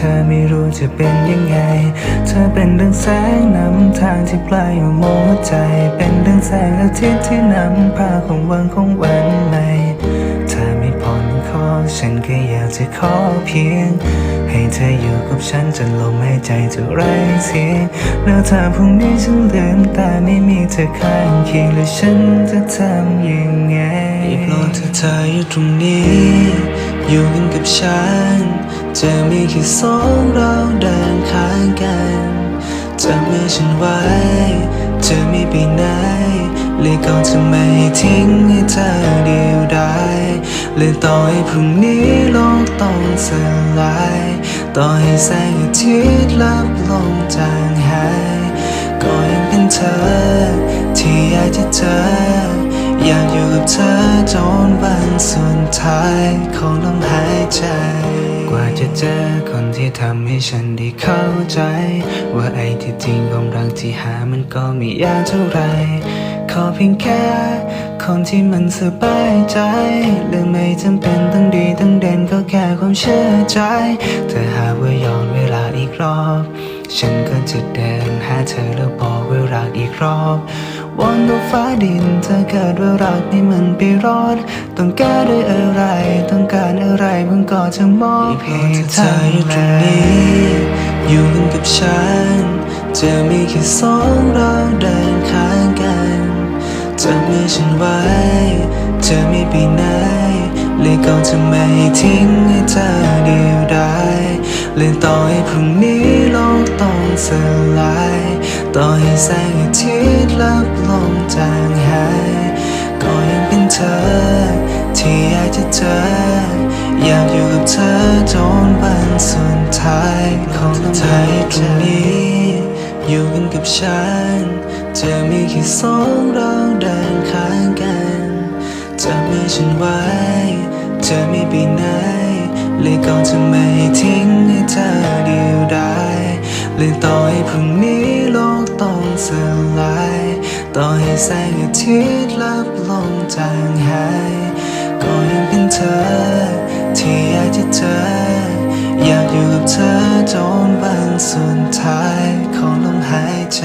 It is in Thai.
ธอไม่รู้จะเป็นยังไง เธอเป็นดังแสงนำทางที่ปลายอุโมงค์หัวใจ เป็นดังแสงอาทิตย์ที่นำพาของวันของวันใหม่ถ้าไม่พ้นขอฉันก็อยากจะขอเพียง ให้เธออยู่กับฉันจนลมหายใจจะไร้เสียงแล้วถ้าพรุ่งนี้ฉันลืมตาไม่มีเธอข้างเคียงแล้วฉันจะทำยังไงโปรดเธอเธออยู่ตรงนี้ อยู่กันกับฉัน จะมีแค่สองเราเดินข้างกันจะมือฉันไว้จะไม่ไปไหนเลยก็จะไม่ทิ้งให้เธอเดียวดายเลยต่อให้พรุ่งนี้โลกต้องสลายต่อให้แสงอาทิตย์ลับลงจางหายก็ยังเป็นเธอ ที่อยากจะเจออยากอยู่กับเธอจนวันสุดท้ายของลมหายใจ กว่าจะเจอคนที่ทำให้ฉันได้เข้าใจ ว่าไอ้ที่จริงของรักที่หามันก็ไม่ยากเท่าไรขอเพียงแค่คนที่มันสบายใจเรื่องไม่จำเป็นต้องดีต้องเด่นก็แค่ความเชื่อใจถ้าหากว่าย้อนเวลาอีกรอบ ฉันก็จะเดินหาเธอแล้วบอกว่ารักอีกรอบ วอนดูฟ้าดินเธอเกิดว่ารักนี่มันไปรอด ต้องการได้อะไร ต้องการอะไรมันก็จะมอบให้เธออยู่ตรงนี้ อยู่กันกับฉัน จะมีแค่สองเราเดินข้างกันจับมือฉันไว้จะไม่ไปไหนเลยก็จะไม่ทิ้งให้เธอเดียวดายเลยต่อให้พรุ่งนี้โลกต้องสลาย ต่อให้แสงอาทิตย์ลับ ลงจางหาย ก็ยังเป็นเธอ ที่อยากจะเจอ อยากอยู่กับเธอจนวันสุดท้ายของลมหายใจนี้ อยู่กันกับฉันจะมีแค่สองเราเดินข้างกันจับมือฉันไว้จะไม่ไปไหนเลยก็จะไม่ทิ้งให้เธอเดียวดายเลยต่อให้พรุ่งนี้โลกต้องสลาย ต่อให้แสงอาทิตย์ลับลงจางหาย ก็ยังเป็นเธอ ที่อยากจะเจอ อยากอยู่กับเธอจนวันสุดท้ายของลมหายใจ